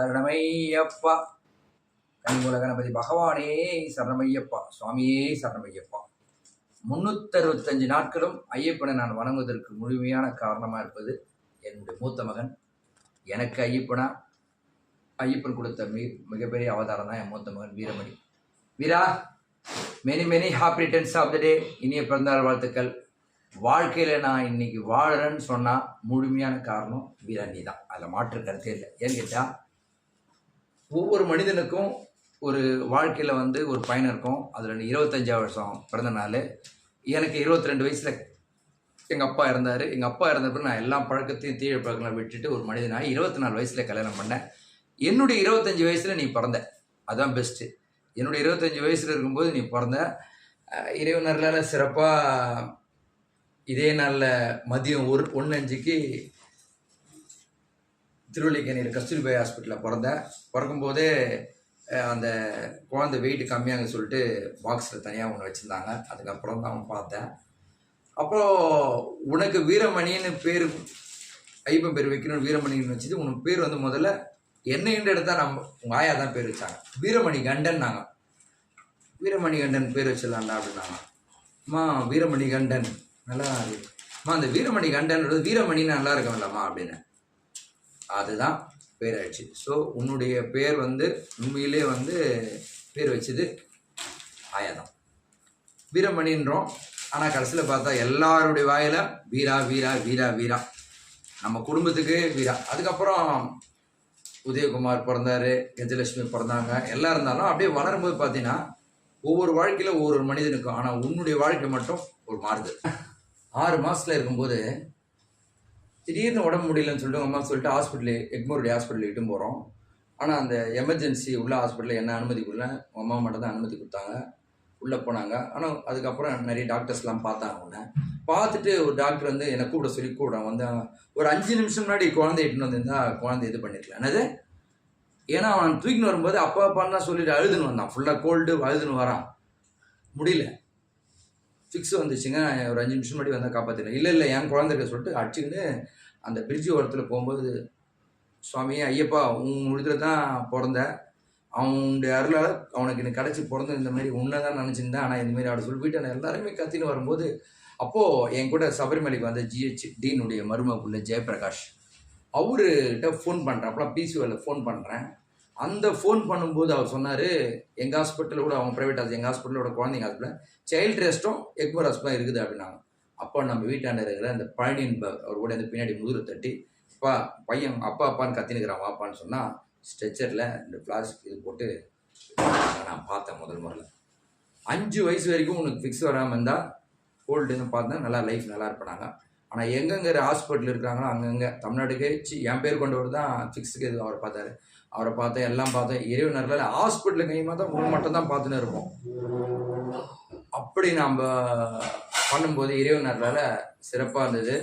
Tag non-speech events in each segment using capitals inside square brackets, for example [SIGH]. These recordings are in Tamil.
சரணமய்யப்பா கனிமூல கணபதி பகவானே சரணமையப்பா. சுவாமியே சரணமையப்பா. முன்னூத்தறுபத்தஞ்சு நாட்களும் ஐயப்பனை நான் வணங்குவதற்கு முழுமையான காரணமாக இருப்பது என்னுடைய மூத்த மகன். எனக்கு ஐயப்பனா ஐயப்பன் கொடுத்த மிக மிகப்பெரிய அவதாரம் தான் என் மூத்த மகன் Veeramani. Veera many many happy returns of the day இனிய பிறந்தநாள் வாழ்த்துக்கள். வாழ்க்கையில் நான் இன்னைக்கு வாழறேன்னு சொன்னால் முழுமையான காரணம் வீராண்டி தான் அதில் மாற்று கருத்தே இல்லை. ஏன்னு கேட்டால் ஒவ்வொரு மனிதனுக்கும் ஒரு வாழ்க்கையில் வந்து ஒரு பயணம் இருக்கும். அதில் இருபத்தஞ்சாவது வருஷம் பிறந்த நாள். எனக்கு இருபத்தி ரெண்டு வயசில் எங்கள் அப்பா இறந்தார். எங்கள் அப்பா இருந்தப்போ நான் எல்லா பழக்கத்தையும் தீய பழக்கங்களை விட்டுட்டு ஒரு மனிதனாக இருபத்தி நாலு வயசில் கல்யாணம் பண்ணேன். என்னுடைய இருபத்தஞ்சி வயசில் நீ பிறந்த. அதுதான் பெஸ்ட்டு என்னுடைய இருபத்தஞ்சி வயசில் இருக்கும்போது நீ பிறந்த. இறைவனர்களால் சிறப்பாக இதே நாளில் மதியம் ஒரு ஒன்று அஞ்சுக்கு திருவள்ளிக்கேணியில் கஸ்தூரிபாய் ஹாஸ்பிட்டலில் பிறந்தேன். பிறக்கும்போதே அந்த குழந்தை வெயிட் கம்மியாங்க சொல்லிட்டு பாக்ஸில் தனியாக ஒன்று வச்சுருந்தாங்க. அதுக்கப்புறம் தான் பார்த்தேன். அப்புறம் உனக்கு வீரமணின்னு பேர் ஐப்பன் பேர் வைக்கணும்னு வீரமணின்னு வச்சுட்டு உனக்கு பேர் வந்து முதல்ல என்னைன்ற இடத்த நம்ம உங்கள் ஆயா தான் பேர் வச்சாங்க. வீரமணி கண்டன் நாங்கள் வீரமணி கண்டன் பேர் வச்சிடலாம்டா அப்படின்னாங்க. அம்மா வீரமணி கண்டன் நல்லா அம்மா அந்த வீரமணி கண்டன்றது வீரமணின்னு நல்லா இருக்கலாமா அப்படின்னு. அதுதான் பேர் ஆயிடுச்சு ஸோ உன்னுடைய பேர் வந்து உண்மையிலே வந்து பேர் வச்சது ஆயா தான் வீரமணின்றோம். ஆனால் கடைசியில் பார்த்தா எல்லாருடைய வாயில வீரா வீரா வீரா வீரா. நம்ம குடும்பத்துக்கு வீரா. அதுக்கப்புறம் உதயகுமார் பிறந்தார் கஜலட்சுமி பிறந்தாங்க. எல்லாம் இருந்தாலும் அப்படியே வளரும்போது பார்த்தீங்கன்னா ஒவ்வொரு வாழ்க்கையில் ஒவ்வொரு மனிதனுக்கும் ஆனால் உன்னுடைய வாழ்க்கை மட்டும் ஒரு மாறுது. ஆறு மாதத்தில் இருக்கும்போது திடீர்னு உடம்பு முடியலன்னு சொல்லிட்டு அம்மா சொல்லிட்டு ஹாஸ்பிட்டலு எக்மோருடைய ஹாஸ்பிட்டல் இட்டும் போகிறோம் ஆனால் அந்த எமர்ஜென்சி உள்ள ஹாஸ்பிட்டலில் என்ன அனுமதி கொடுல உங்கள் அம்மா மட்டும் தான் அனுமதி கொடுத்தாங்க. உள்ளே போனாங்க. ஆனால் அதுக்கப்புறம் நிறைய டாக்டர்ஸ்லாம் பார்த்தாங்க உன்னை. பார்த்துட்டு ஒரு டாக்டர் வந்து என்னை கூப்பிட சொல்லி கூப்பிட வந்து ஒரு அஞ்சு நிமிஷம் முன்னாடி குழந்தை இட்டுன்னு வந்திருந்தா குழந்தை இது பண்ணிருக்கலாம் என்னது? ஏன்னா அவன் தூக்கின்னு வரும்போது அப்பா அப்பான்னு தான் சொல்லிட்டு அழுதுன்னு வந்தான். ஃபுல்லாக கோல்டு அழுதுன்னு வரான். முடியல. ஃபிக்ஸ் வந்துச்சுங்க. நான் ஒரு அஞ்சு நிமிஷம் முன்னாடி வந்தால் காப்பாற்றினேன் இல்லை இல்லை என் குழந்தைக்க சொல்லிட்டு அடிச்சுக்கின்னு அந்த பிரிட்ஜு ஓரத்தில் போகும்போது சுவாமி ஐயப்பா உன் விடுதல தான் பிறந்த. அவனுடைய அருளால் அவனுக்கு எனக்கு கிடச்சி பிறந்த இந்த மாதிரி உன்னை தான் நினச்சிருந்தேன். ஆனால் இந்த மாதிரி அவட சொல்லி நான் எல்லாருமே கத்தின்னு வரும்போது அப்போது என் கூட சபரிமலைக்கு வந்த ஜிஹெச் டீனுடைய மருமகுள்ள ஜெயபிரகாஷ் அவருகிட்ட ஃபோன் பண்ணுறேன் அப்போலாம் பிசிஓவில் ஃபோன் பண்ணுறேன் அந்த ஃபோன் பண்ணும்போது அவர் சொன்னார் எங்கள் ஹாஸ்பிட்டலில் கூட அவங்க ப்ரைவேட் ஹாஸ்பிட்டல் எங்கள் ஹாஸ்பிட்டலோட குழந்தைங்க ஹாஸ்பிட்டல் சைல்டு ரெஸ்ட்டும் எக்மர் ஹாஸ்பிட்டல் இருக்குது அப்படின்னாங்க. அப்போ நம்ம வீட்டாண்ட இருக்கிற அந்த பழனியின் ப- அவர் கூட இந்த பின்னாடி முதுகு தட்டி அப்பா பையன் அப்பா அப்பான்னு கத்தினுக்கிறான் வாப்பான்னு சொன்னால் ஸ்ட்ரெச்சரில் இந்த பிளாஸ்டிக் இது போட்டு நான் பார்த்தேன் முதல் முறையில். அஞ்சு வயசு வரைக்கும் உனக்கு ஃபிக்ஸ் வராமல் இருந்தால் கோல்டுன்னு பார்த்தா நல்லா லைஃப் நல்லா இருப்பாங்க ஆனால் எங்கெங்கிற ஹாஸ்பிட்டல் இருக்கிறாங்களோ அங்கங்கே. தமிழ்நாட்டுக்கு என் பேர் கொண்டவர் தான் ஃபிக்ஸுக்கு இது அவர் பார்த்தாரு. அவரை பார்த்தேன் எல்லாம் பார்த்தேன் இறைவனரில் ஹாஸ்பிட்டல் கையுமா தான் உன் மட்டும் தான் பார்த்துன்னு இருப்போம். அப்படி நாம் பண்ணும்போது இறைவனர்களால் சிறப்பாக இருந்தது.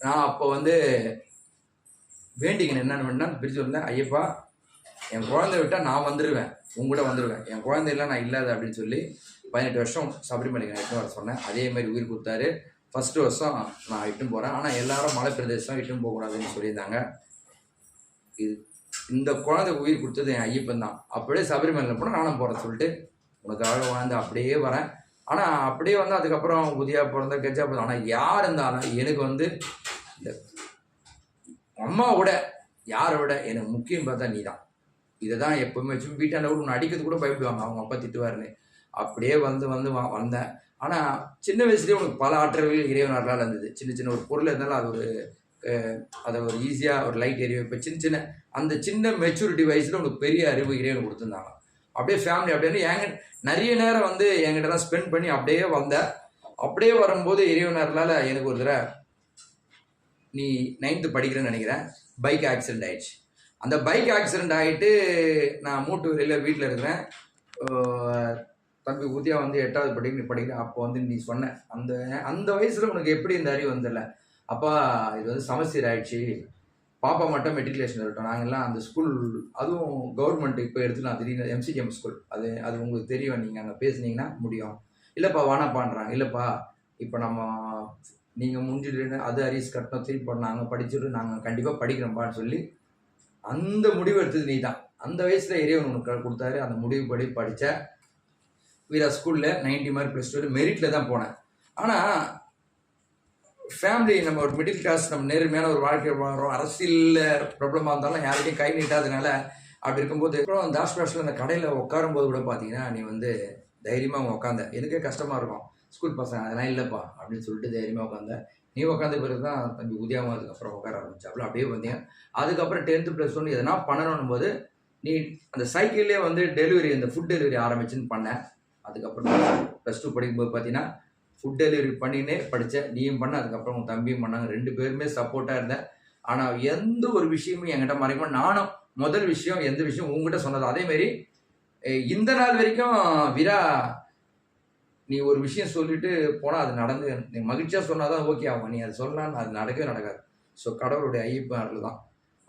நான் அப்போ வந்து வேண்டிக்கணும் என்னென்னு வேணா பிரிச்சு வந்தேன் ஐயப்பா என் குழந்தை விட்டால் நான் வந்துடுவேன் உங்க கூட வந்துடுவேன் என் குழந்தையெல்லாம் நான் இல்லாத அப்படின்னு சொல்லி பதினெட்டு வருஷம் சபரிமலைக்கு நான் வர சொன்னேன். அதே மாதிரி உயிர் கொடுத்தாரு. ஃபஸ்ட்டு வருஷம் நான் இட்டுன்னு போகிறேன் ஆனால் எல்லாரும் மலை பிரதேசம் இட்டுன்னு போகக்கூடாதுன்னு சொல்லியிருந்தாங்க. இது இந்த குழந்தை உயிர் கொடுத்தது என் ஐயப்பன் தான். அப்படியே சபரிமலையில் போனால் நானும் போகிறேன் சொல்லிட்டு உனக்காக வாழ்ந்து அப்படியே வரேன். ஆனால் அப்படியே வந்து அதுக்கப்புறம் புதியாக பிறந்த கெஜா பிறந்த ஆனால் யார் இருந்தாலும் எனக்கு வந்து இந்த அம்மாவோட யாரை விட எனக்கு முக்கியம் பார்த்தா நீ தான் இதை தான் எப்போவுமே வச்சு வீட்டாண்ட கூட உன்னை அடிக்கிறது கூட பயப்படுவாங்க. அவங்க அப்பா திட்டுவாருன்னு. அப்படியே வந்து வந்து வா வந்தேன். ஆனால் சின்ன வயசுலேயே உனக்கு பல ஆற்றல்கள் இறைவன் அருளால் இருந்தது. சின்ன சின்ன ஒரு பொருள் இருந்தாலும் அது ஒரு அதை ஒரு ஈஸியாக ஒரு லைட் எரிய இப்போ சின்ன சின்ன அந்த சின்ன மெச்சூரிட்டி வயசில் உனக்கு பெரிய அறிவு இறைவன் கொடுத்துருந்தாங்க. அப்படியே ஃபேமிலி அப்படியே எங்க நிறைய நேரம் வந்து என்கிட்டலாம் ஸ்பெண்ட் பண்ணி அப்படியே வந்தேன் அப்படியே வரும்போது இறைவனர்களால் எனக்கு ஒரு தடவை நீ நைன்த்து படிக்கிறேன்னு நினைக்கிறேன். பைக் ஆக்சிடென்ட் ஆயிடுச்சு. அந்த பைக் ஆக்சிடென்ட் ஆகிட்டு நான் மூட்டு வரையில் வீட்டில் இருக்கிறேன். தம்பி உதயா வந்து எட்டாவது படிக்க படிக்கிறேன். அப்போ வந்து நீ சொன்ன அந்த அந்த வயசில் உனக்கு எப்படி இந்த அறிவு வந்துடல அப்பா இது வந்து சமச்சீர் ஆயிடுச்சு. பாப்பா மட்டும் மெட்ரிகுலேஷன் இருக்கட்டும் நாங்கள்லாம் அந்த ஸ்கூல் அதுவும் கவர்மெண்ட் இப்போ எடுத்துக்கலாம் திடீர்னு எம்சிகேஎம் ஸ்கூல் அது அது உங்களுக்கு தெரியும். நீங்கள் அங்கே பேசுனீங்கன்னா முடியும். இல்லைப்பா வானாப்பான்றாங்க இல்லைப்பா இப்போ நம்ம நீங்கள் முடிஞ்சுட்டு அது அரிஸ் கட்டணும். திருப்பி நாங்கள் படிச்சுட்டு நாங்கள் கண்டிப்பாக படிக்கிறோம்ப்பான்னு சொல்லி அந்த முடிவு எடுத்தது நீ தான் அந்த வயசில் இறைவன் உனக்கு கொடுத்தாரு. அந்த முடிவு படி படித்த வீரா ஸ்கூலில் 90 மார்க் ப்ளஸ் டூ மெரிட்டில் தான் போனேன். ஆனால் ஃபேமிலி நம்ம ஒரு மிடில் கிளாஸ் நம்ம நேர்மையான ஒரு வாழ்க்கை வாழ்கிறோம் அரசியலில் ப்ராப்ளமாக இருந்தாலும் யாருக்கும் கை நீட்டாதனால அப்படி இருக்கும்போது அப்புறம் அந்த ஹாஸ்பிட்டலில் அந்த கடையில் உட்காரும்போது கூட பார்த்தீங்கன்னா நீ வந்து தைரியமாக உட்காந்த எனக்கே கஷ்டமாக இருக்கும். ஸ்கூல் பசங்க அதெல்லாம் இல்லைப்பா அப்படின்னு சொல்லிட்டு தைரியமாக உட்காந்த நீ உட்காந்த பிறகு தான் தம்பி உதயமாக அதுக்கப்புறம் உட்கார ஆரம்பிச்சாப்புல. அப்படியே வந்தீங்க அதுக்கப்புறம் டென்த்து ப்ளஸ் ஒன் எதனா பண்ணணும் போது நீ அந்த சைக்கிள்லேயே வந்து டெலிவரி அந்த ஃபுட் டெலிவரி ஆரம்பிச்சுன்னு பண்ணேன் அதுக்கப்புறம் ப்ளஸ் டூ படிக்கும்போது பார்த்தீங்கன்னா ஃபுட் டெலிவரி பண்ணினே படித்தேன் நீயும் பண்ண அதுக்கப்புறம் உன் தம்பியும் பண்ணாங்க. ரெண்டு பேருமே சப்போர்ட்டாக இருந்தேன். ஆனால் எந்த ஒரு விஷயமும் என்கிட்ட மறைக்க நானும் முதல் விஷயம் எந்த விஷயம் உங்ககிட்ட சொன்னது. அதேமாரி இந்த நாள் வரைக்கும் விரா நீ ஒரு விஷயம் சொல்லிட்டு போனால் அது நடந்து நீ மகிழ்ச்சியாக சொன்னால் தான் ஓகே ஆகும். நீ அது சொல்லலாம் அது நடக்கவே நடக்காது. ஸோ கடவுளுடைய ஐயப்பு அருள் தான்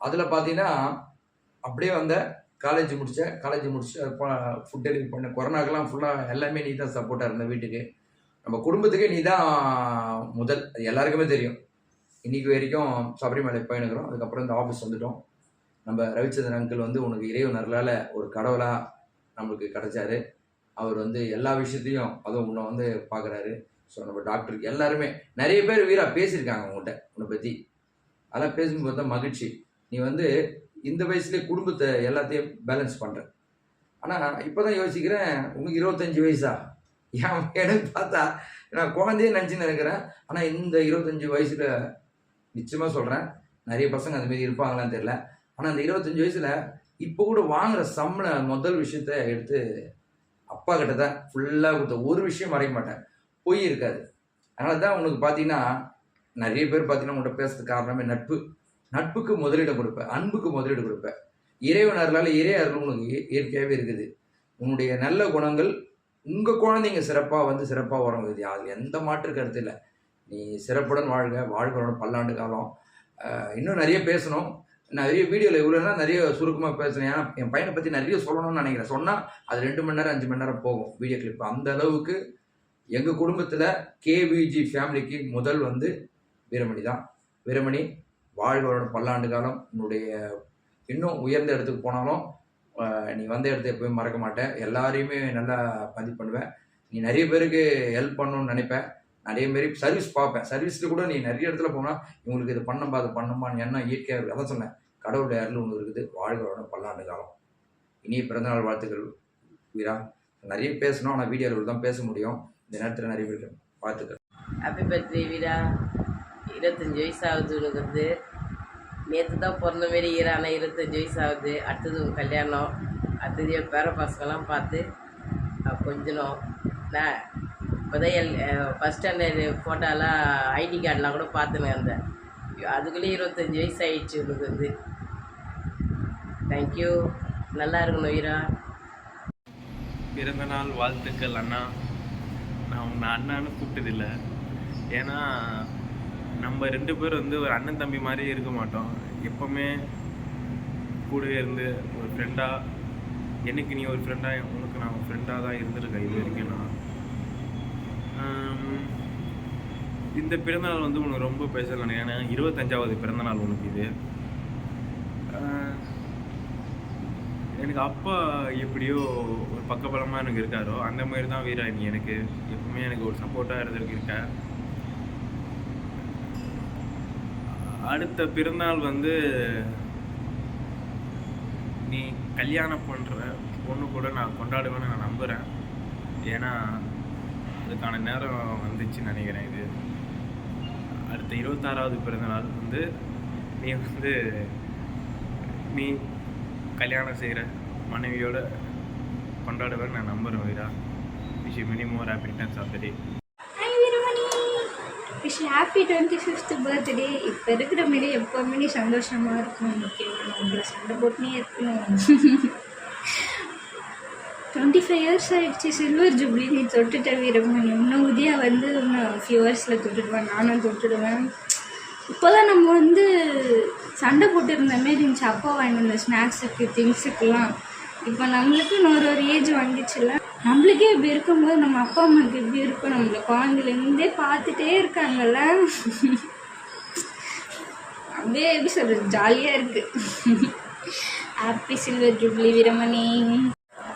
அதில் பார்த்தீங்கன்னா அப்படியே வந்த காலேஜ் முடித்தேன் காலேஜ் முடிச்சு ஃபுட் டெலிவரி பண்ண கொரோனாக்கெல்லாம் ஃபுல்லாக எல்லாமே நீ தான் சப்போர்ட்டாக இருந்த வீட்டுக்கு. நம்ம குடும்பத்துக்கே நீ தான் முதல். அது எல்லாருக்குமே தெரியும். இன்னைக்கு வரைக்கும் சபரிமலை பயணிக்கிறோம். அதுக்கப்புறம் இந்த ஆஃபீஸ் வந்துட்டோம். நம்ம ரவிச்சந்திரன் அங்கிள் வந்து உனக்கு இறைவனர்களால் ஒரு கடவுளாக நம்மளுக்கு கிடைச்சாரு. அவர் வந்து எல்லா விஷயத்தையும் அதுவும் உன்னை வந்து பார்க்குறாரு. ஸோ நம்ம டாக்டருக்கு எல்லாருமே நிறைய பேர் வீரா பேசியிருக்காங்க உங்கள்கிட்ட உன்னை பற்றி அதெல்லாம் பேசும்போது தான் மகிழ்ச்சி. நீ வந்து இந்த வயசுலேயே குடும்பத்தை எல்லாத்தையும் பேலன்ஸ் பண்ணுற ஆனால் இப்போ தான் யோசிக்கிறேன் உனக்கு இருபத்தஞ்சி வயசா? என் எனக்கு பார்த்தா நான் குழந்தையே நினச்சின்னு இருக்கிறேன். ஆனால் இந்த இருபத்தஞ்சி வயசில் நிச்சயமாக சொல்கிறேன் நிறைய பசங்க அந்த இருப்பாங்களான்னு தெரியல. ஆனால் அந்த இருபத்தஞ்சி வயசில் இப்போ கூட வாங்குகிற சம்பள முதல் விஷயத்த எடுத்து அப்பா கிட்ட தான் ஃபுல்லாக கொடுத்த. ஒரு விஷயம் மறைய மாட்டேன். பொய் இருக்காது. அதனால தான் உனக்கு பார்த்தீங்கன்னா நிறைய பேர் பார்த்தீங்கன்னா உங்கள்கிட்ட பேசுறது காரணமே நட்பு. நட்புக்கு முதலீடு கொடுப்பேன். அன்புக்கு முதலீடு கொடுப்பேன். இறைவன் அருளால் இறை அருள் உனக்கு இயற்கையாகவே இருக்குது. உன்னுடைய நல்ல குணங்கள் உங்கள் குழந்தைங்க சிறப்பாக வந்து சிறப்பாக வரும். இது அதில் எந்த மாற்று கருத்து இல்லை. நீ சிறப்புடன் வாழ்க. வாழ்களோட பல்லாண்டு காலம். இன்னும் நிறைய பேசணும். நிறைய வீடியோவில் இவ்வளோனா நிறைய சுருக்கமாக பேசுகிறேன் ஏன்னா என் பையனை பற்றி நிறைய சொல்லணும்னு நினைக்கிறேன். சொன்னால் அது ரெண்டு மணி நேரம் அஞ்சு மணி நேரம் போகும் வீடியோ கிளிப் அந்த அளவுக்கு எங்கள் குடும்பத்தில் கேவிஜி ஃபேமிலிக்கு முதல் வந்து வீரமணி தான். வீரமணி வாழ்வரோட பல்லாண்டு காலம். உன்னுடைய இன்னும் உயர்ந்த இடத்துக்கு போனாலும் நீ வந்த இடத்த எப்பவும் மறக்க மாட்டேன். எல்லாரையுமே நல்லா பதிவு பண்ணுவேன். நீ நிறைய பேருக்கு ஹெல்ப் பண்ணணும்னு நினைப்பேன். நிறைய மாரி சர்வீஸ் பார்ப்பேன். சர்வீஸில் கூட நீ நிறைய இடத்துல போனால் இவங்களுக்கு இது பண்ணம்பா அது பண்ணம்பான்னு என்ன இயற்கையாக இருக்குது அதான் சொன்னேன். கடவுளுடைய அருள் ஒன்று இருக்குது. வாழ்களோட பல்லாண்டு காலம். இனிய பிறந்தநாள் வாழ்த்துக்கள் வீரா. நிறைய பேசணும் ஆனால் வீடியோவில் தான் பேச முடியும். இந்த நேரத்தில் நிறைய பேருக்கு வாழ்த்துக்கள். Happy birthday Veera. இருபத்தஞ்சி வயசு ஆகுது உனக்கு நேற்று தான் பிறந்த மாரி ஈரா இருபத்தஞ்சி வயசு ஆகுது. அடுத்தது கல்யாணம். அடுத்தது என் பேர பசங்களாம் பார்த்து கொஞ்சணும். நான் இப்போதான் எல் ஃபஸ்ட் ஸ்டாண்டர்டு ஃபோட்டோலாம் ஐடி கார்டெலாம் கூட பார்த்துன்னு அந்த அதுக்குள்ளேயே இருபத்தஞ்சி வயசு ஆயிடுச்சு உனக்கு வந்து. தேங்க்யூ நல்லா இருக்கணும் வீரா பிறந்த நாள் வாழ்த்துக்கள் அண்ணா. நான் உன்னை அண்ணான்னு கூப்பிட்டதில்லை. ஏன்னா நம்ம ரெண்டு பேர் வந்து ஒரு அண்ணன் தம்பி மாதிரி இருக்க மாட்டோம். எப்போவுமே கூடவே இருந்து ஒரு ஃப்ரெண்டாக எனக்கு நீ ஒரு ஃப்ரெண்டாக உனக்கு நான் ஒரு ஃப்ரெண்டாக தான் இருந்திருக்கேன் இது வரைக்கும் நான். இந்த பிறந்தநாள் வந்து உனக்கு ரொம்ப பேசல ஏன்னா இருபத்தஞ்சாவது பிறந்தநாள் உனக்கு இது. எனக்கு அப்பா எப்படியோ ஒரு பக்கபலமாக எனக்கு இருக்காரோ அந்த மாதிரி தான் வீரா நீ எனக்கு. எப்பவுமே எனக்கு ஒரு சப்போர்ட்டாக இருந்திருக்கு இருக்கேன் அடுத்த பிறந்தாள் வந்து நீ கல்யாணம் பண்ணுற பொண்ணு கூட நான் கொண்டாடுவேன்னு நான் நம்புகிறேன் ஏன்னா அதுக்கான நேரம் வந்துச்சுன்னு நினைக்கிறேன் இது. அடுத்த இருபத்தாறாவது பிறந்தநாள் வந்து நீ வந்து நீ கல்யாணம் செய்கிற மனைவியோட கொண்டாடுவேன்னு நான் நம்புகிறேன் Veera wish you many more of the day wish happy twenty fifth birthday இப்போ இருக்கிற மாரி எப்போவுமே நீ சந்தோஷமாக இருக்கும் ஓகேவா நான் உங்களை சண்டை போட்டுனே இருக்கணும். டுவெண்ட்டி ஃபைவ் இயர்ஸ் ஆகிடுச்சு சில்வர் ஜூப்ளி நீ தொட்டுட்ட வீரமணி. இன்னும் உதயா வந்து இன்னும் ஃபியூ ஹவர்ஸில் தொட்டுடுவேன். நானும் தொட்டுடுவேன். இப்போ தான் நம்ம வந்து சண்டை போட்டுருந்த மாரி இருந்துச்சு. அப்பா வாங்கிட்டு வந்த ஸ்நாக்ஸுக்கு திங்ஸுக்கெலாம் இப்போ நம்மளுக்கு இன்னொரு ஒரு ஏஜ் வந்துச்சுல்ல. நம்மளுக்கே இப்படி இருக்கும்போது நம்ம அப்பா அம்மாவுக்கு எப்படி இருக்கும் நம்மள குழந்தைலேருந்தே பார்த்துட்டே இருக்காங்கல்ல. அப்படியே எப்படி சொல்கிறது ஜாலியாக இருக்குது happy silver jubilee Veeramani.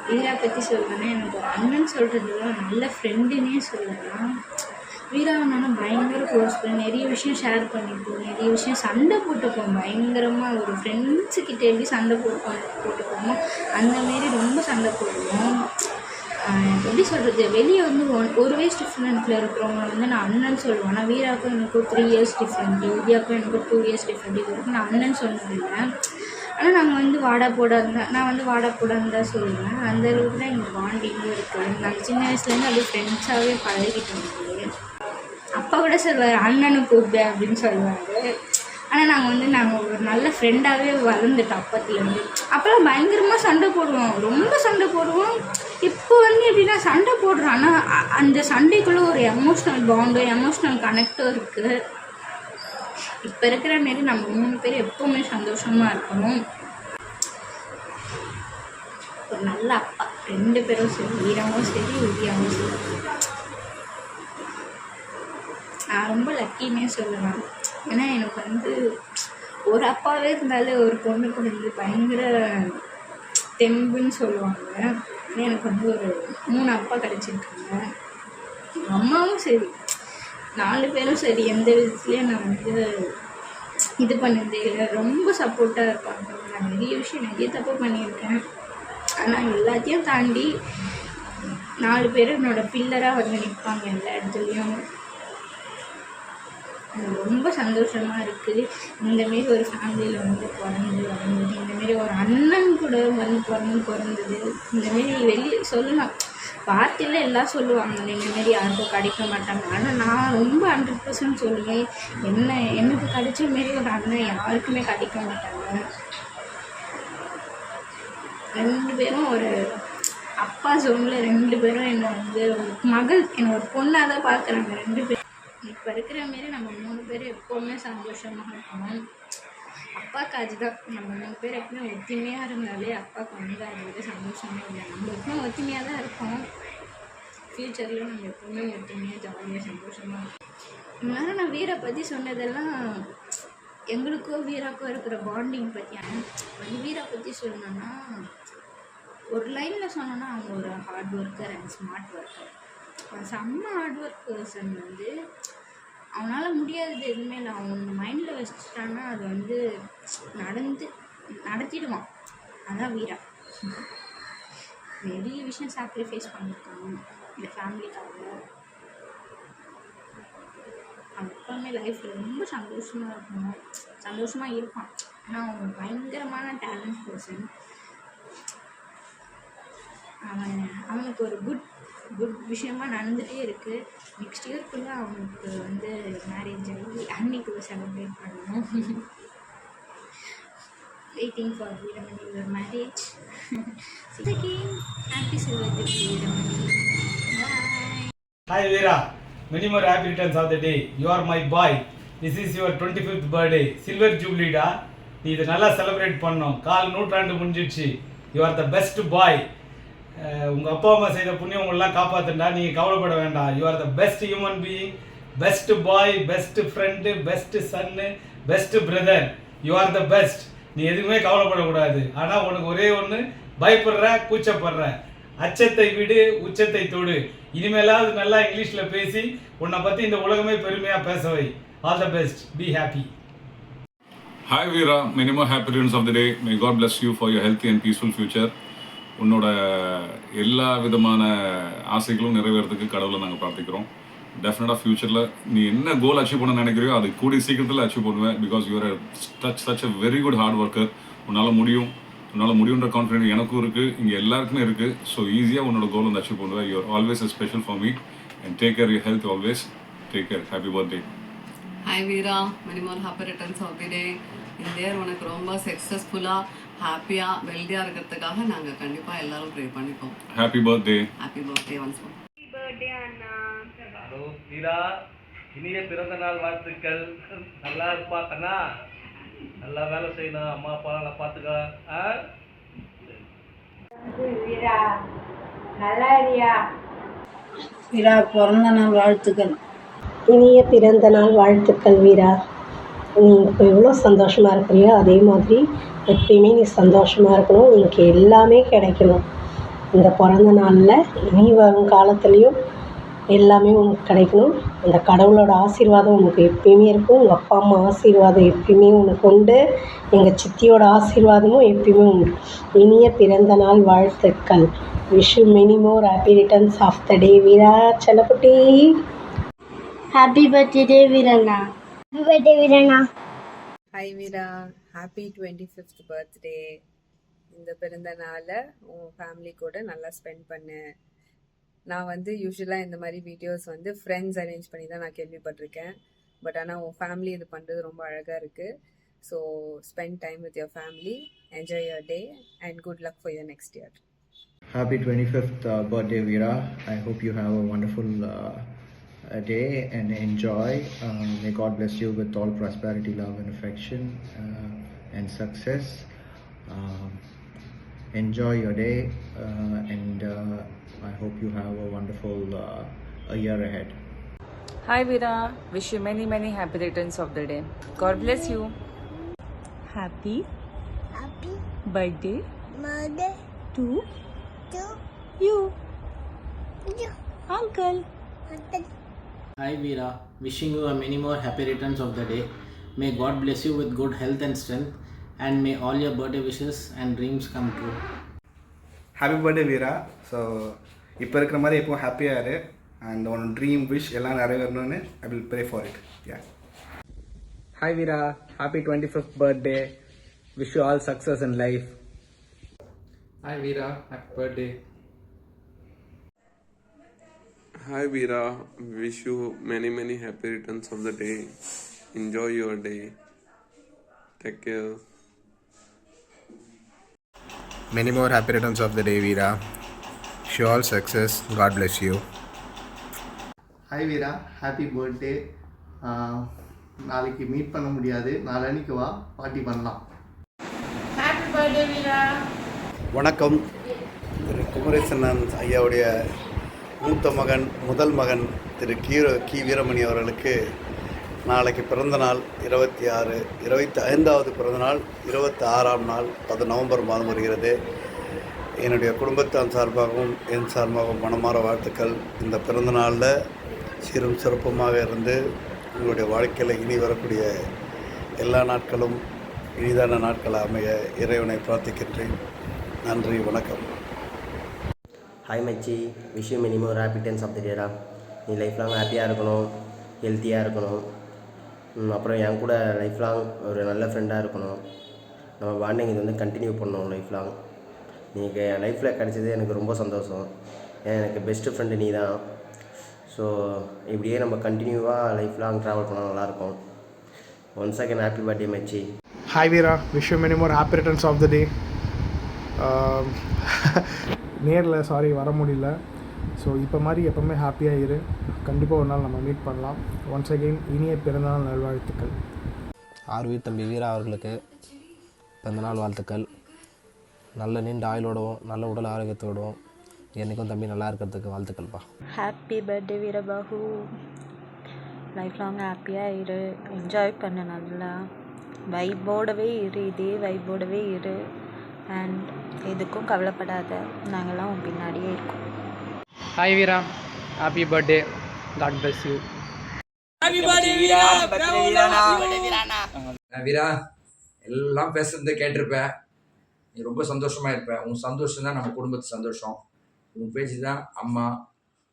Veera பற்றி சொல்லணும்னா எனக்கு ஒரு அண்ணன் சொல்கிறதுல நல்ல ஃப்ரெண்டுன்னே சொல்லலாம். வீரா அண்ணனும் பயங்கர க்ளோஸ் ஃப்ரெண்ட் நிறைய விஷயம் ஷேர் பண்ணிப்போம் நிறைய விஷயம் சண்டை போட்டுப்போம். பயங்கரமாக ஒரு ஃப்ரெண்ட்ஸுக்கிட்ட எப்படி சண்டை போட்டு போட்டுப்போமோ அந்த மாரி ரொம்ப சண்டை போடுவோம். எப்படி சொல்கிறது வெளியே வந்து ஒன் ஒரு வயசு டிஃப்ரெண்ட்டில் இருக்கிறவங்க வந்து நான் அண்ணன் சொல்லுவேன். ஆனால் வீராக்கும் எனக்கு த்ரீ இயர்ஸ் டிஃப்ரெண்ட் யோகியாக்கும் எனக்கு டூ இயர்ஸ் டிஃப்ரெண்ட் இது வரைக்கும் நான் அண்ணன் சொன்னதில்லை ஆனால் நாங்கள் வந்து வாடா போடா இருந்தால் நான் வந்து வாடா போடான்னு தான் சொல்லுவேன். அந்த அளவுக்கு தான் எங்கள் பாண்டிங்கும் இருக்குது நாங்கள் சின்ன வயசுலேருந்து அப்படியே ஃப்ரெண்ட்ஸாகவே பழகிட்டு இருந்தது அப்பா கூட சொல்லுவார் அண்ணனும் கூப்பிடு அப்படின்னு சொல்லுவார் ஆனால் நாங்கள் வந்து நாங்கள் ஒரு நல்ல ஃப்ரெண்டாகவே வளர்ந்துட்டோம் அப்பத்துலேருந்து. அப்போல்லாம் பயங்கரமாக சண்டை போடுவோம். ரொம்ப சண்டை போடுவோம். இப்போ வந்து எப்படின்னா சண்டை போடுறோம். ஆனால் அந்த சண்டைக்குள்ளே ஒரு எமோஷ்னல் பாண்டும் எமோஷ்னல் கனெக்டும் இருக்குது இப்போ இருக்கிற மாரி நம்ம மூணு பேர் எப்போவுமே சந்தோஷமாக இருக்கணும். ஒரு நல்ல அப்பா. ரெண்டு பேரும் சரி வீரமும் சரி உதியாவும் சரி. நான் ரொம்ப லக்கின்னே சொல்லுவேன் ஏன்னா எனக்கு வந்து ஒரு அப்பாவே இருந்தாலே ஒரு பொண்ணுக்கு வந்து பயங்கர தெம்புன்னு சொல்லுவாங்க. ஆனா எனக்கு வந்து ஒரு மூணு அப்பா கிடச்சிருக்காங்க. எங்கள் அம்மாவும் சரி நாலு பேரும் சரி எந்த விதத்துலேயும் நான் வந்து இது பண்ணதே இல்லை. ரொம்ப சப்போர்ட்டாக இருப்பாங்க. நான் நிறைய விஷயம் நிறைய தப்பு பண்ணியிருக்கேன். ஆனால் எல்லாத்தையும் தாண்டி நாலு பேர் என்னோட பில்லராக வந்து நிற்பாங்க எல்லா இடத்துலையும். ரொம்ப சந்தோஷமாக இருக்குது இந்தமாரி ஒரு ஃபேமிலியில் வந்து பிறந்து வளர்ந்தது இந்தமாரி ஒரு அண்ணன் கூட வந்து பிறந்து பிறந்தது இந்தமாரி வெளியே சொல்லலாம். பார்த்தில எல்லாம் சொல்லுவாங்க இந்தமாரி யாருக்கும் கிடைக்க மாட்டாங்க ஆனால் நான் ரொம்ப ஹண்ட்ரட் பர்சன்ட் சொல்லுவேன் என்ன எனக்கு கிடைச்ச மாரி ஒரு அண்ணன் யாருக்குமே கிடைக்க மாட்டாங்க. ரெண்டு பேரும் ஒரு அப்பா ஜோனில் ரெண்டு பேரும் என்னை வந்து மகள் என்னை ஒரு பொண்ணாக தான் பார்க்குறாங்க ரெண்டு பேரும். இப்போ இருக்கிற மாரி நம்ம மூணு பேர் எப்போவுமே சந்தோஷமாக இருக்கணும். அப்பாவுக்கு அதுதான். நம்ம மூணு பேர் எப்பவுமே ஒத்துமையாக இருந்தாலே அப்பாவுக்கு வந்து அது விட சந்தோஷமே இல்லை. நம்ம எப்பவுமே ஒத்துமையாக தான் இருக்கோம். ஃப்யூச்சரில் நம்ம எப்பவுமே ஒத்துமையாக ஜாலியாக சந்தோஷமாக இருக்கும். இவ்வளோ நான் வீரை பற்றி சொன்னதெல்லாம் எங்களுக்கோ வீராக்கோ இருக்கிற பாண்டிங் பற்றி வந்து வீரை பற்றி சொல்லணும்னா ஒரு லைனில் சொன்னோன்னா அவங்க ஒரு hard worker and smart worker செம்ம ஹார்ட் ஒர்க் பர்சன் வந்து அவனால் முடியாதது எதுவுமே இல்லை. அவன் மைண்டில் வச்சுட்டான்னா அது வந்து நடந்து நடத்திடுவான். அதான் வீரா. நிறைய விஷயம் சாக்ரிஃபைஸ் பண்ணியிருக்காங்க இந்த ஃபேமிலிக்காக அவன் லைஃப் ரொம்ப சந்தோஷமாக இருக்கும் சந்தோஷமாக இருப்பான். ஆனால் அவன் பயங்கரமான டேலண்ட் பர்சன் அவன் அவனுக்கு ஒரு குட் குட் விஷயமா நடந்துகிட்டே இருக்குது நெக்ஸ்ட் இயர்க்குள்ளே அவனுக்கு வந்து மேரேஜ் ஆகி அன்னைக்கு செலிப்ரேட் பண்ணணும். Waiting for Veeramani your marriage happy silver Veeramani. Hi Veera many more happy returns of the day you are my boy this is your twenty fifth birthday silver ஜூப்ளிடா நீ இதை நல்லா செலிப்ரேட் பண்ணோம் கால் நூற்றாண்டு முடிஞ்சிடுச்சு. You are the best boy உங்கள் அப்பா அம்மா செய்த புண்ணியம் உங்களெல்லாம் காப்பாத்துண்டா. நீங்கள் கவலைப்பட வேண்டாம். You are the best human being best boy best friend best son best brother you are the best நீ எதுவுமே கவலைப்படக்கூடாது. ஆனால் உனக்கு ஒரே ஒன்று பயப்படுற கூச்சப்படுற. அச்சத்தை விடு உச்சத்தை தொடு. இனிமேலாவது நல்லா இங்கிலீஷில் பேசி உன்னை பற்றி இந்த உலகமே பெருமையாக பேச வை. All the best be happy Hi Veera, many more happy returns of the day. May God bless you for your healthy and peaceful future. உன்னோட எல்லா விதமான ஆசைகளும் நிறைவேறதுக்கு கடவுளை நாங்கள் பிரார்த்திக்கிறோம். டெஃபினட்டாக ஃப்யூச்சரில் நீ என்ன கோல் அச்சீவ் பண்ண நினைக்கிறியோ அது கூடிய சீக்கிரத்தில் அச்சீவ் பண்ணுவேன். Because you are touch such a very good hard worker உன்னால் முடியும். உன்னால் முடியுன்ற கான்ஃபிடென்ட் எனக்கும் இருக்குது இங்கே எல்லாருக்குமே இருக்குது ஸோ ஈஸியாக உன்னோட கோல் வந்து அச்சீவ் பண்ணுவேன். You are always a special for me and take care your health always take care happy birthday hi Veera many happy returns of the day இந்த இயர் உனக்கு ரொம்ப சக்ஸஸ்ஃபுல்லாக ஹாப்பியாக வெல்தியாக இருக்கிறதுக்காக நாங்கள் கண்டிப்பாக எல்லாரும் ப்ரே பண்ணிப்போம். Happy birthday happy birthday once more hello Veera இனிய பிறந்த நாள் வாழ்த்துக்கள். நல்லா இருப்பா கண்ணா. நல்லா வேலை செய்யணும் அம்மா அப்பா நல்லா பார்த்துக்க. ஆ? விழா பிறந்த நாள் வாழ்த்துக்கள். இனிய பிறந்த நாள் வாழ்த்துக்கள் வீரா நீ இப்போ எவ்வளோ சந்தோஷமாக இருக்கிறியோ அதே மாதிரி எப்பயுமே நீ சந்தோஷமாக இருக்கணும். உனக்கு எல்லாமே கிடைக்கணும். இந்த பிறந்த நாளில் இனி வரும் காலத்துலேயும் எல்லாமே உனக்கு கிடைக்கணும். அந்த கடவுளோட ஆசீர்வாதம் உனக்கு எப்பயுமே இருக்கும். உங்கள் அப்பா அம்மா ஆசீர்வாதம் எப்பயுமே உனக்கு உண்டு. எங்கள் சித்தியோட ஆசீர்வாதமும் எப்பயுமே உண்டு. இனிய பிறந்த நாள் வாழ்த்துக்கள். Wish many more happy returns of the day Veera செல்லக்குட்டி. ஹாப்பி பர்த்டே வீரண்ணா. Happy birthday Veeranna. Hi Veera. Happy twenty fifth birthday இந்த பிறந்த நாளை உன் ஃபேமிலி கூட நல்லா ஸ்பெண்ட் பண்ணு. நான் வந்து யூஸ்வலாக இந்த மாதிரி வீடியோஸ் வந்து ஃப்ரெண்ட்ஸ் அரேஞ்ச் பண்ணி தான் நான் கேள்விப்பட்டிருக்கேன். பட் ஆனால் உன் ஃபேமிலி இது பண்ணுறது ரொம்ப அழகாக இருக்குது so spend time with your family enjoy your day and good luck for your next year Happy 25th uh, birthday, Veera. I hope you have a wonderful uh, uh, day and enjoy. Uh, may God bless you with all prosperity, love, and affection. Uh, and success. Um, enjoy your day uh, and uh, I hope you have a wonderful uh, a year ahead. Hi Veera, wish you many many happy returns of the day. God bless you. Happy Happy birthday birthday to to you. you. Uncle. Uncle. Hi Veera, wishing you a many more happy returns of the day. May God bless you with good health and strength and may all your birthday wishes and dreams come true. Happy birthday Veera so இப்போ இருக்கிற மாதிரி எப்பவும் ஹாப்பியாக இரு அண்ட் உன் ட்ரீம் விஷ் எல்லாம் நிறைவேறணும்னு I will pray for it yeah Hi Veera, happy 25th birthday. Wish you all success in life. Hi Veera, happy birthday. Hi Veera, wish you many many happy returns of the day. Enjoy your day. Take care. Many more happy returns of the day, Veera. Wish you all success. God bless you. Hi Veera happy birthday நாளைக்கு மீட் பண்ண முடியாது நாளன்னைக்கு வா பார்ட்டி பண்ணலாம் ஹாப்பி பர்த்டே வீரா வணக்கம் திரு குமரேசன் ஐயாவுடைய மூத்த மகன் முதல் மகன் திரு கீர கி வீரமணி அவர்களுக்கு நாளைக்கு பிறந்தநாள் இருபத்தி ஆறு இருபத்தி ஐந்தாவது பிறந்தநாள் இருபத்தி ஆறாம் நாள் அது நவம்பர் மாதம் வருகிறது. என்னுடைய குடும்பத்தான் சார்பாகவும் என் சார்பாகவும் மனமாற வாழ்த்துக்கள். இந்த பிறந்தநாளில் சிறும் சீரும் சிறப்புமாக இருந்து உங்களுடைய வாழ்க்கையில் இனி வரக்கூடிய எல்லா நாட்களும் இனிதான நாட்களாக அமைய இறைவனை பிரார்த்திக்கின்றேன். நன்றி வணக்கம். ஹாய் மச்சி. விஷயம் minimum happy tens of the data நீ லைஃப் லாங் ஹாப்பியாக இருக்கணும் ஹெல்த்தியாக இருக்கணும். அப்புறம் என் கூட லைஃப் லாங் ஒரு நல்ல ஃப்ரெண்டாக இருக்கணும். நம்ம பாண்டிங் இது வந்து கண்டினியூ பண்ணணும் லைஃப் லாங் நீங்கள் என் லைஃப்பில் கிடச்சது எனக்கு ரொம்ப சந்தோஷம். ஏன் எனக்கு பெஸ்ட்டு ஃப்ரெண்டு நீ தான் ஸோ இப்படியே நம்ம கண்டினியூவாக லைஃப் லாங் ட்ராவல் பண்ணால் நல்லாயிருக்கும். ஒன்ஸ் செகண்ட் ஹாப்பி பர்த்டே மச்சி. Hi Veera wish you many more happy of of the um, [LAUGHS] நேரில் சாரி வர முடியல. ஸோ இப்போ மாதிரி எப்போவுமே ஹாப்பியாக இரு. கண்டிப்பாக ஒரு நாள் நம்ம மீட் பண்ணலாம். ஒன்ஸ் அகெயின் இனிய பிறந்தநாள் நல்வாழ்த்துக்கள். ஆர்வி தம்பி வீரா அவர்களுக்கு பிறந்தநாள் வாழ்த்துக்கள். நல்ல நீண்ட ஆயுளோடவும் நல்ல உடல் ஆரோக்கியத்தோடவும் என்றைக்கும் தம்பி நல்லா இருக்கிறதுக்கு வாழ்த்துக்கள்ப்பா. Happy birthday Veerabahu life long ஹாப்பியாக இரு. என்ஜாய் பண்ண நல்லா. வைப்போடவே இரு. இதே வைப்போடவே இரு. அண்ட் எதுக்கும் கவலைப்படாத. நாங்கள்லாம் உன் பின்னாடியே இருக்கோம். Hi Veera, happy birthday. God bless you. வீரா எல்லாம் பேசுறத கேட்டிருப்பேன். நீ ரொம்ப சந்தோஷமா இருப்ப. உன் சந்தோஷம் தான் நம்ம குடும்பத்து சந்தோஷம். உன் பேச்சு தான் அம்மா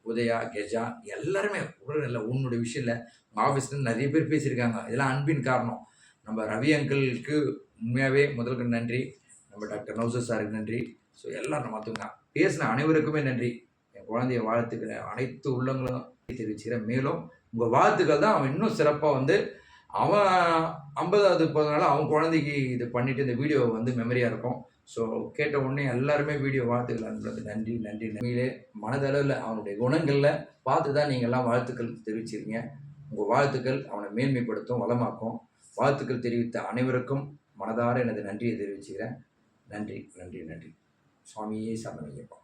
உதயா கெஜா எல்லாருமே ஒரு இல்லை உன்னோட விஷயம் இல்லை உங்கள் ஆஃபீஸ்ல நிறைய பேர் பேசியிருக்காங்க. இதெல்லாம் அன்பின் காரணம். நம்ம ரவி அங்கிளுக்கு உண்மையாகவே முதலுக்கு நன்றி. நம்ம டாக்டர் நௌசர் சாருக்கு நன்றி. ஸோ எல்லாரும் மற்றவங்க பேசின அனைவருக்குமே நன்றி. குழந்தைய வாழ்த்துக்கிற அனைத்து உள்ளங்களும் தெரிவிச்சுக்கிறேன். மேலும் உங்கள் வாழ்த்துக்கள் தான் அவன் இன்னும் சிறப்பாக வந்து அவன் ஐம்பதாவது போகிறதுனால அவன் குழந்தைக்கு இது பண்ணிட்டு இந்த வீடியோ வந்து மெமரியாக இருக்கும். ஸோ கேட்ட உடனே எல்லாருமே வீடியோ வாழ்த்துக்கள் அனுப்புறது நன்றி நன்றி நன்றியிலே மனதளவில் அவனுடைய குணங்களில் பார்த்து தான் நீங்கள்லாம் வாழ்த்துக்கள் தெரிவிச்சிருங்க உங்கள் வாழ்த்துக்கள் அவனை மேன்மைப்படுத்தும் வளமாக்கும். வாழ்த்துக்கள் தெரிவித்த அனைவருக்கும் மனதார எனது நன்றியை தெரிவிச்சுக்கிறேன். நன்றி நன்றி நன்றி. சுவாமியே சரணமையப்பா